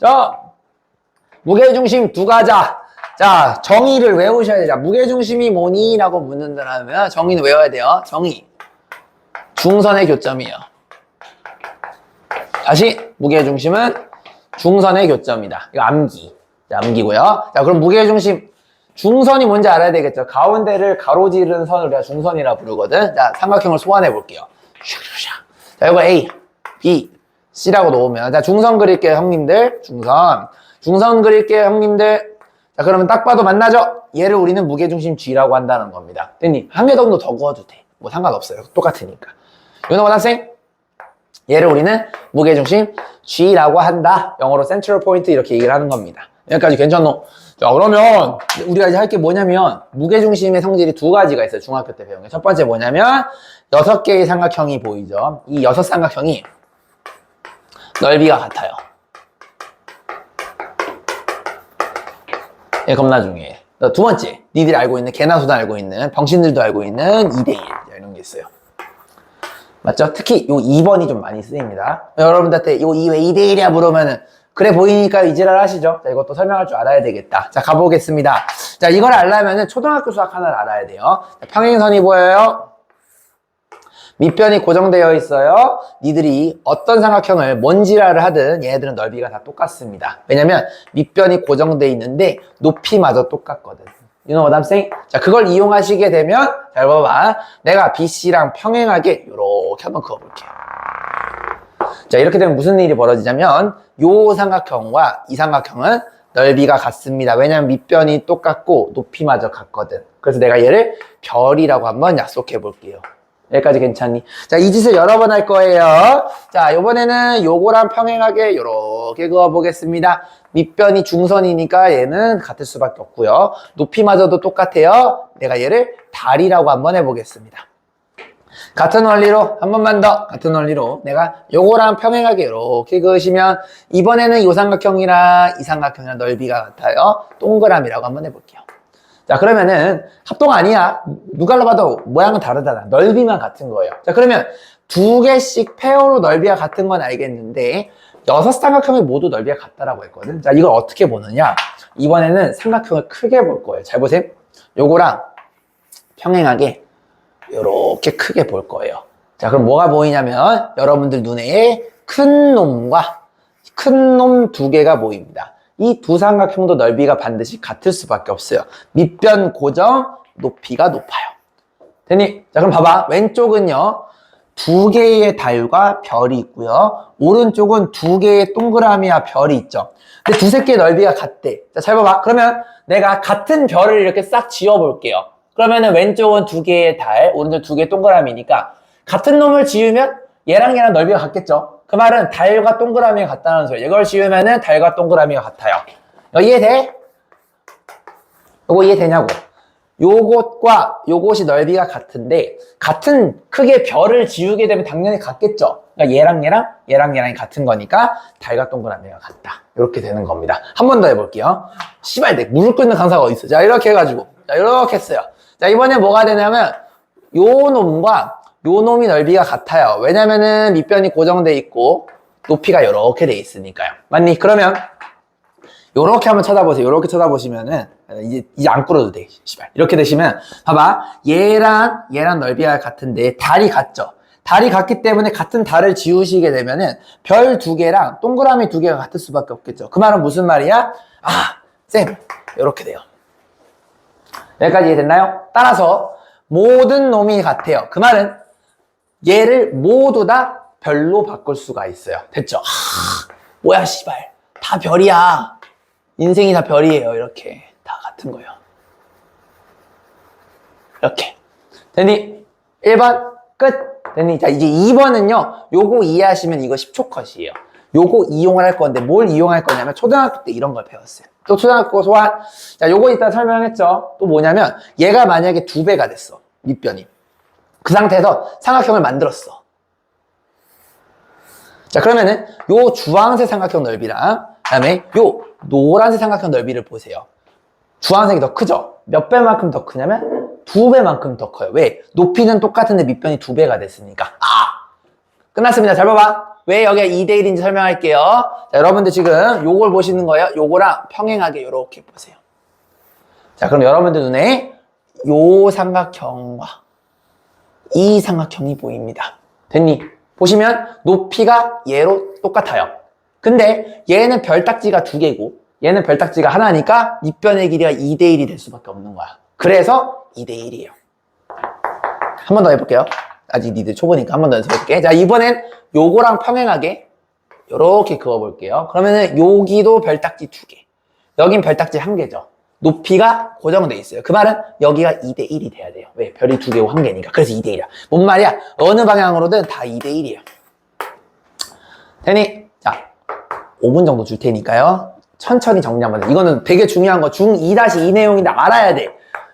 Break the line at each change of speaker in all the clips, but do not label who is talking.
자, 무게중심 두 가자. 자, 정의를 외우셔야 되죠. 무게중심이 뭐니? 라고 묻는다면 정의는 외워야 돼요. 정의. 중선의 교점이에요. 다시, 무게중심은 중선의 교점이다. 이거 암기. 자, 암기고요. 자, 그럼 무게중심. 중선이 뭔지 알아야 되겠죠. 가운데를 가로지른 선을 우리가 중선이라 부르거든. 자, 삼각형을 소환해 볼게요. 자, 이거 A, B, C라고 놓으면 자 중선 그릴게요 형님들 중선 중선 그릴게요 형님들 자 그러면 딱 봐도 만나죠 얘를 우리는 무게중심 G라고 한다는 겁니다 땡님 한 개 정도 더 구워도 돼 뭐 상관없어요 똑같으니까 윤호원 학생 얘를 우리는 무게중심 G라고 한다 영어로 센트럴 포인트 이렇게 얘기를 하는 겁니다 여기까지 괜찮노? 자 그러면 우리가 이제 할 게 뭐냐면 무게중심의 성질이 두 가지가 있어요 중학교 때 배운 게 첫 번째 뭐냐면 여섯 개의 삼각형이 보이죠 이 여섯 삼각형이 넓이가 같아요. 예, 겁나 중요해. 두 번째, 니들 알고 있는 개나 소나 알고 있는 병신들도 알고 있는 2대1 이런 게 있어요. 맞죠? 특히 요 2번이 좀 많이 쓰입니다. 여러분들한테 요 2왜 2대1이야 물으면은 그래 보이니까 이지랄 하시죠? 자, 이것도 설명할 줄 알아야 되겠다. 자, 가보겠습니다. 자, 이걸 알려면은 초등학교 수학 하나를 알아야 돼요. 자, 평행선이 보여요. 밑변이 고정되어 있어요. 니들이 어떤 삼각형을 뭔지라를 하든 얘네들은 넓이가 다 똑같습니다. 왜냐면 밑변이 고정되어 있는데 높이마저 똑같거든. You know what I'm saying? 자, 그걸 이용하시게 되면 잘 봐봐. 내가 BC랑 평행하게 이렇게 한번 그어볼게요. 자, 이렇게 되면 무슨 일이 벌어지냐면 요 삼각형과 이 삼각형은 넓이가 같습니다. 왜냐면 밑변이 똑같고 높이마저 같거든. 그래서 내가 얘를 별이라고 한번 약속해 볼게요. 여기까지 괜찮니? 자, 이 짓을 여러 번 할 거예요. 자, 요번에는 요거랑 평행하게 요렇게 그어보겠습니다. 밑변이 중선이니까 얘는 같을 수밖에 없고요. 높이마저도 똑같아요. 내가 얘를 다리라고 한번 해보겠습니다. 같은 원리로 한 번만 더 같은 원리로 내가 요거랑 평행하게 이렇게 그으시면 이번에는 요 삼각형이랑 이 삼각형이랑 넓이가 같아요 동그라미라고 한번 해볼게요 자 그러면은 합동 아니야 누가로 봐도 모양은 다르잖아 넓이만 같은 거예요 자 그러면 두 개씩 페어로 넓이가 같은 건 알겠는데 여섯 삼각형이 모두 넓이가 같다라고 했거든 자 이걸 어떻게 보느냐 이번에는 삼각형을 크게 볼 거예요 잘 보세요 요거랑 평행하게 이렇게 크게 볼 거예요 자 그럼 뭐가 보이냐면 여러분들 눈에 큰 놈과 큰 놈 두 개가 보입니다 이두 삼각형도 넓이가 반드시 같을 수밖에 없어요. 밑변 고정, 높이가 높아요. 됐니? 자, 그럼 봐봐. 왼쪽은요. 두 개의 달과 별이 있고요. 오른쪽은 두 개의 동그라미와 별이 있죠. 근데 두 세 개의 넓이가 같대. 자, 잘 봐봐. 그러면 내가 같은 별을 이렇게 싹 지어볼게요. 그러면은 왼쪽은 두 개의 달, 오른쪽 두 개의 동그라미니까 같은 놈을 지으면 얘랑 얘랑 넓이가 같겠죠. 그 말은 달과 동그라미가 같다는 소리. 이걸 씌우면은 달과 동그라미가 같아요. 이거 이해돼? 이거 이해되냐고. 요것과 요것이 넓이가 같은데 같은 크게 별을 지우게 되면 당연히 같겠죠. 그러니까 얘랑 얘랑 얘랑 얘랑이 같은 거니까 달과 동그라미가 같다. 이렇게 되는 겁니다. 한 번 더 해볼게요. 시발 내 무릎 꿇는 강사가 어디 있어? 자 이렇게 해가지고 자 이렇게 했어요. 자 이번에 뭐가 되냐면 요 놈과 요 놈이 넓이가 같아요. 왜냐면은 밑변이 고정돼 있고 높이가 이렇게 돼 있으니까요. 맞니? 그러면 요렇게 한번 쳐다보세요. 요렇게 쳐다보시면은 이제 이제 안 끌어도 돼. 씨발. 이렇게 되시면 봐봐. 얘랑 얘랑 넓이가 같은데 달이 같죠. 달이 같기 때문에 같은 달을 지우시게 되면은 별 두 개랑 동그라미 두 개가 같을 수밖에 없겠죠. 그 말은 무슨 말이야? 아, 쌤. 요렇게 돼요. 여기까지 이해됐나요? 따라서 모든 놈이 같아요. 그 말은 얘를 모두 다 별로 바꿀 수가 있어요. 됐죠? 하, 뭐야 씨발 다 별이야. 인생이 다 별이에요. 이렇게 다 같은 거예요. 이렇게 됐니? 1번 끝 됐니? 자 이제 2번은요. 요거 이해하시면 이거 10초 컷이에요. 요거 이용을 할 건데 뭘 이용할 거냐면 초등학교 때 이런 걸 배웠어요. 또 초등학교 소환 자 요거 이따 설명했죠. 또 뭐냐면 얘가 만약에 두 배가 됐어 밑변이 그 상태에서 삼각형을 만들었어. 자 그러면은 요 주황색 삼각형 넓이랑 그다음에 요 노란색 삼각형 넓이를 보세요. 주황색이 더 크죠? 몇 배만큼 더 크냐면 두 배만큼 더 커요. 왜? 높이는 똑같은데 밑변이 두 배가 됐으니까. 아! 끝났습니다. 잘 봐봐. 왜 여기가 2대1인지 설명할게요. 자, 여러분들 지금 요걸 보시는 거예요. 요거랑 평행하게 요렇게 보세요. 자, 그럼 여러분들 눈에 요 삼각형과 이 삼각형이 보입니다. 됐니? 보시면 높이가 얘로 똑같아요. 근데 얘는 별딱지가 두 개고 얘는 별딱지가 하나니까 밑변의 길이가 2대1이 될 수밖에 없는 거야. 그래서 2대1이에요. 한 번 더 해볼게요. 아직 니들 초보니까 한 번 더해볼게 자, 이번엔 요거랑 평행하게 이렇게 그어볼게요. 그러면은 여기도 별딱지 두 개. 여긴 별딱지 한 개죠. 높이가 고정돼 있어요. 그 말은 여기가 2대 1이 돼야 돼요. 왜? 별이 두 개고 한 개니까. 그래서 2대 1이야. 뭔 말이야? 어느 방향으로든 다 2대 1이에요. 되니? 자, 5분 정도 줄 테니까요. 천천히 정리 한번 해. 이거는 되게 중요한 거. 중 2-2 내용인데 알아야 돼.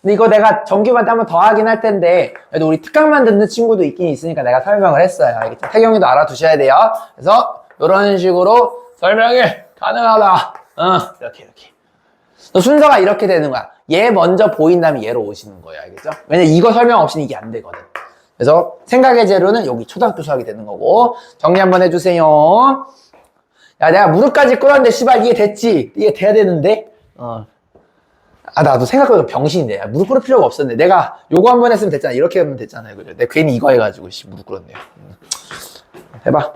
근데 이거 내가 정규반 때 한번 더 하긴 할 텐데 그래도 우리 특강만 듣는 친구도 있긴 있으니까 내가 설명을 했어요. 알겠죠? 태경이도 알아두셔야 돼요. 그래서 이런 식으로 설명이 가능하다. 어, 이렇게 이렇게. 순서가 이렇게 되는 거야. 얘 먼저 보인 다음에 얘로 오시는 거예요. 알겠죠? 왜냐 면 이거 설명 없이는 이게 안 되거든. 그래서 생각의 재료는 여기 초등학교 수학이 되는 거고 정리 한번 해주세요. 야 내가 무릎까지 꿇었는데 씨발 이게 됐지? 이게 돼야 되는데? 어. 아 나도 생각보다 병신이네. 야, 무릎 꿇을 필요가 없었는데 내가 요거 한번 했으면 됐잖아. 이렇게 하면 됐잖아요. 그래. 내가 괜히 이거 해가지고 씨 무릎 꿇었네요. 음. 해봐.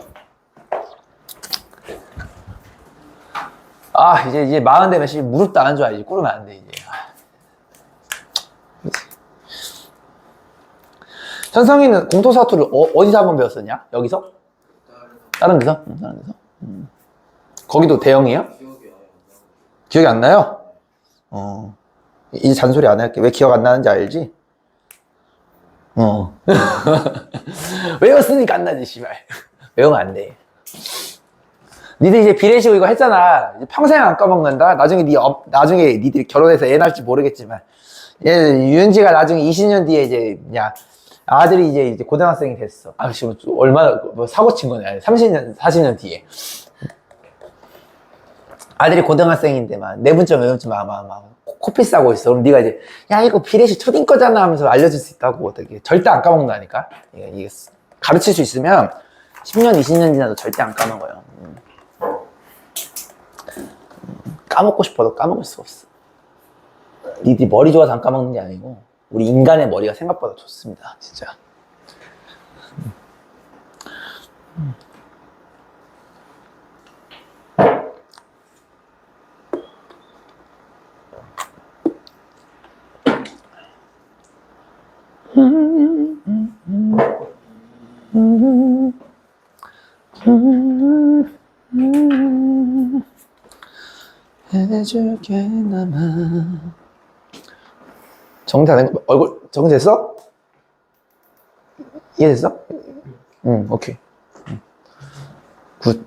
아 이제 이제 마흔 되면 씨 무릎도 안 좋아 이제 꿇으면 안 돼 이제 현성이는 공토사투를 어, 디서 한 번 배웠었냐? 여기서? 다른 데서? 응, 다른 데서? 음. 거기도 대형이에요? 기억이 안 나요? 어. 이제 잔소리 안 할게. 왜 기억 안 나는지 알지? 어. 외웠으니까 안 나지, 씨발. 외우면 안 돼. 니들 이제 비례식고 이거 했잖아. 평생 안 까먹는다. 나중에 니 업, 나중에 니들 결혼해서 애 낳을지 모르겠지만. 얘 윤지가 나중에 20년 뒤에 이제 야, 아들이 이제 이제 고등학생이 됐어. 아 지금 뭐, 얼마나 뭐 사고 친 거냐. 30년, 40년 뒤에. 아들이 고등학생인데 네 네 막 내분점 외분점 막막 코피 싸고 있어. 그럼 네가 이제 야 이거 비례식 초딩 거잖아 하면서 알려줄 수 있다고 어떻게 절대 안 까먹는다니까. 이 이게 가르칠 수 있으면 10년, 20년 지나도 절대 안 까먹어요. 까먹고 싶어도 까먹을 수가 없어. 니들이 머리 좋아서 안 까먹는 게 아니고 우리 인간의 머리가 생각보다 좋습니다. 진짜. 음. 해줄게 남아 정리다 얼굴 정리됐어? 이해됐어? 응 오케이 굿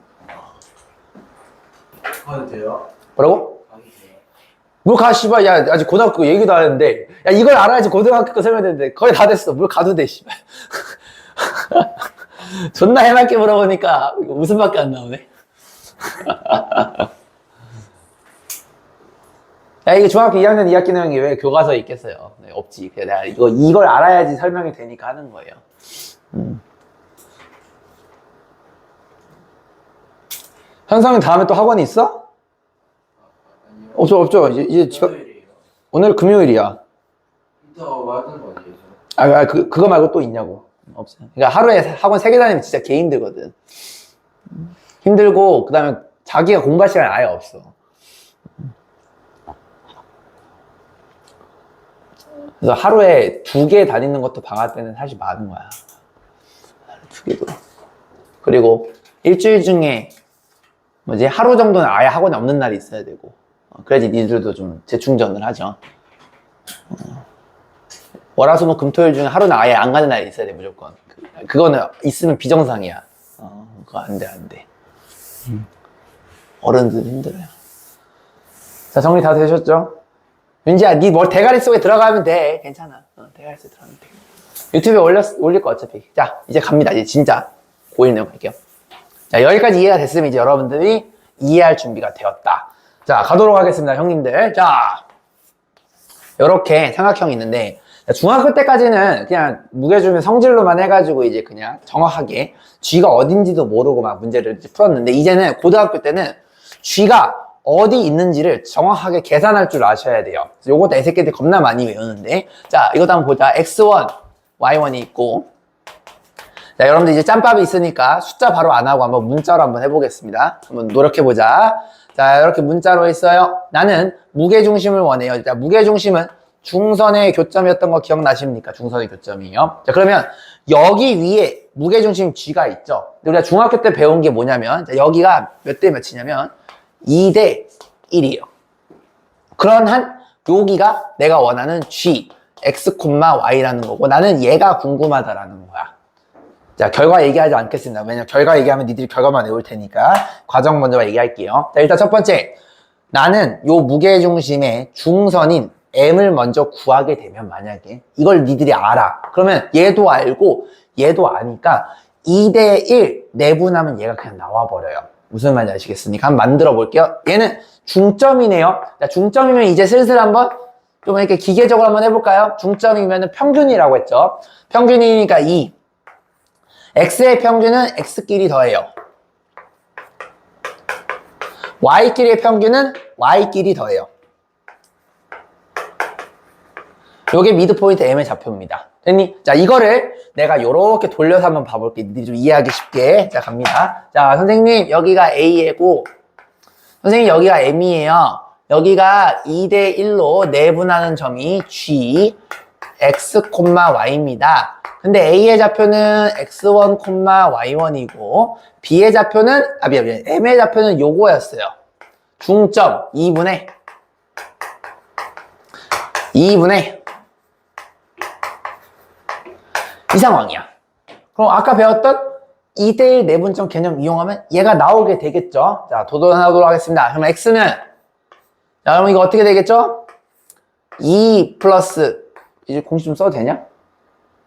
가도 돼요?
뭐라고? 물 가, 씨발. 야, 아직 고등학교 얘기도 안 했는데. 야, 이걸 알아야지 고등학교 거 설명했는데. 거의 다 됐어. 물 가도 돼, 씨발. 존나 해맑게 물어보니까 웃음밖에 안 나오네. 야, 이게 중학교 2학년 2학기 내용이 왜 교과서에 있겠어요? 네, 없지. 그냥 내가 이거, 이걸 알아야지 설명이 되니까 하는 거예요. 음. 현상이 다음에 또 학원 이 있어? 없죠, 없죠. 이제, 이제 지금, 오늘 금요일이야.
아,
아 그, 그거 말고 또 있냐고. 없어. 그러니까 하루에 학원 3개 다니면 진짜 개 힘들거든. 힘들고, 그 다음에 자기가 공부할 시간이 아예 없어. 그래서 하루에 두 개 다니는 것도 방학 때는 사실 많은 거야. 두 개도. 그리고 일주일 중에 뭐지 하루 정도는 아예 학원에 없는 날이 있어야 되고 어, 그래야지 니들도 좀 재충전을 하죠. 어. 월화수목 금토일 중에 하루는 아예 안 가는 날이 있어야 돼 무조건. 그거는 있으면 비정상이야. 어, 그거 안 돼, 안 돼. 음. 어른들 힘들어요. 자, 정리 다 되셨죠? 윤지야, 네머 뭐 대가리 속에 들어가면 돼. 괜찮아. 어, 대가리 속에 들어가면 돼. 유튜브에 올렸, 올릴 거 어차피. 자, 이제 갑니다. 이제 진짜 고일 내용 갈게요. 자, 여기까지 이해가 됐으면 이제 여러분들이 이해할 준비가 되었다. 자, 가도록 하겠습니다, 형님들. 자, 이렇게 삼각형이 있는데, 중학교 때까지는 그냥 무게주면 성질로만 해가지고 이제 그냥 정확하게 쥐가 어딘지도 모르고 막 문제를 풀었는데, 이제는 고등학교 때는 쥐가 어디 있는지를 정확하게 계산할 줄 아셔야 돼요. 요것도 애새끼들 겁나 많이 외우는데. 자, 이것도 한번 보자. X1, Y1이 있고. 자, 여러분들 이제 짬밥이 있으니까 숫자 바로 안 하고 한번 문자로 한번 해보겠습니다. 한번 노력해보자. 자, 이렇게 문자로 했어요. 나는 무게중심을 원해요. 자, 무게중심은 중선의 교점이었던 거 기억나십니까? 중선의 교점이요. 자, 그러면 여기 위에 무게중심 G가 있죠. 우리가 중학교 때 배운 게 뭐냐면, 자, 여기가 몇 대 몇이냐면, 2대 1이에요. 그런한 여기가 내가 원하는 g, x, y라는 거고 나는 얘가 궁금하다라는 거야. 자, 결과 얘기하지 않겠습니다. 왜냐면 결과 얘기하면 니들이 결과만 외울 테니까 과정 먼저 얘기할게요. 자, 일단 첫 번째. 나는 요 무게중심의 중선인 m을 먼저 구하게 되면 만약에 이걸 니들이 알아. 그러면 얘도 알고 얘도 아니까 2대1 내분하면 얘가 그냥 나와버려요. 무슨 말인지 아시겠습니까? 한번 만들어 볼게요. 얘는 중점이네요. 자, 중점이면 이제 슬슬 한번 좀 이렇게 기계적으로 한번 해볼까요? 중점이면 평균이라고 했죠. 평균이니까 2. x의 평균은 x끼리 더해요. y끼리의 평균은 y끼리 더해요. 요게 미드포인트 m의 좌표입니다. 됐니? 자, 이거를 내가 요렇게 돌려서 한번 봐볼게. 니들이 좀 이해하기 쉽게. 자, 갑니다. 자, 선생님, 여기가 A이고, 선생님, 여기가 M이에요. 여기가 2대 1로 내분하는 점이 G, X, Y입니다. 근데 A의 좌표는 X1, Y1이고, B의 좌표는, 아, 미안, 미안. M의 좌표는 요거였어요. 중점, 2분의, 2분의 이 상황이야. 그럼 아까 배웠던 2대1 내분점 개념 이용하면 얘가 나오게 되겠죠. 자, 도전하도록 하겠습니다. 그럼 x는 자, 여러분 이거 어떻게 되겠죠? 2 e 플러스 이제 공식 좀 써도 되냐?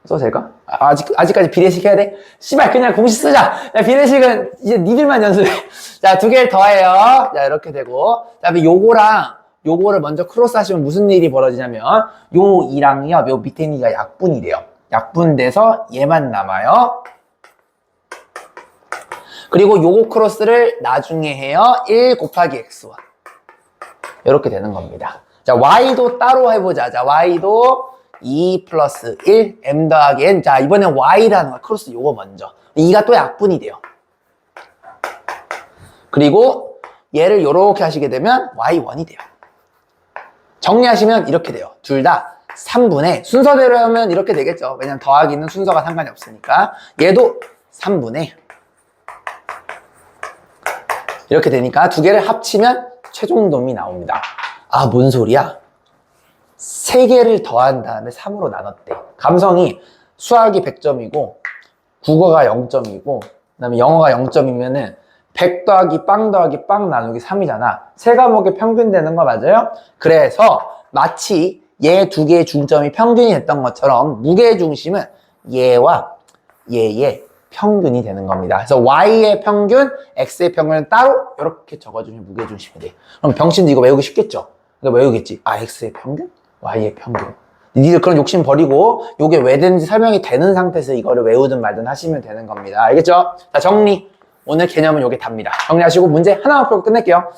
써도 될까? 아, 아직, 아직까지 비례식 해야 돼? 씨발, 그냥 공식 쓰자! 자, 비례식은 이제 니들만 연습해. 자, 두 개를 더해요. 자, 이렇게 되고. 자, 그 요거랑 요거를 먼저 크로스 하시면 무슨 일이 벌어지냐면, 요 2랑요, 요 밑에 2가 약분이 돼요. 약분돼서 얘만 남아요. 그리고 요거 크로스를 나중에 해요. 1 곱하기 x1 이렇게 되는 겁니다. 자 y도 따로 해보자. 자 y도 2 플러스 1 m 더하기 n 자 이번엔 y라는 거 크로스 요거 먼저 2가 또 약분이 돼요. 그리고 얘를 요렇게 하시게 되면 y1이 돼요. 정리하시면 이렇게 돼요. 둘다 3분의 순서대로 하면 이렇게 되겠죠. 왜냐면 더하기는 순서가 상관이 없으니까 얘도 3분의 이렇게 되니까 두 개를 합치면 최종놈이 나옵니다. 아, 뭔 소리야? 세 개를 더한 다음에 3으로 나눴대. 감성이 수학이 100점이고 국어가 0점이고 그다음에 영어가 0점이면은 100 더하기 빵 더하기 빵 나누기 3이잖아. 세과목의 평균되는 거 맞아요? 그래서 마치 얘두 예 개의 중점이 평균이 됐던 것처럼 무게의 중심은 얘와 얘의 평균이 되는 겁니다. 그래서 y의 평균, x의 평균은 따로 이렇게 적어주면 무게중심이 돼요. 그럼 병신도 이거 외우기 쉽겠죠? 그러니까 외우겠지. 아, x의 평균? y의 평균. 니들 그런 욕심 버리고 이게 왜 되는지 설명이 되는 상태에서 이거를 외우든 말든 하시면 되는 겁니다. 알겠죠? 자, 정리. 오늘 개념은 여기 답니다. 정리하시고 문제 하나만 풀고 끝낼게요.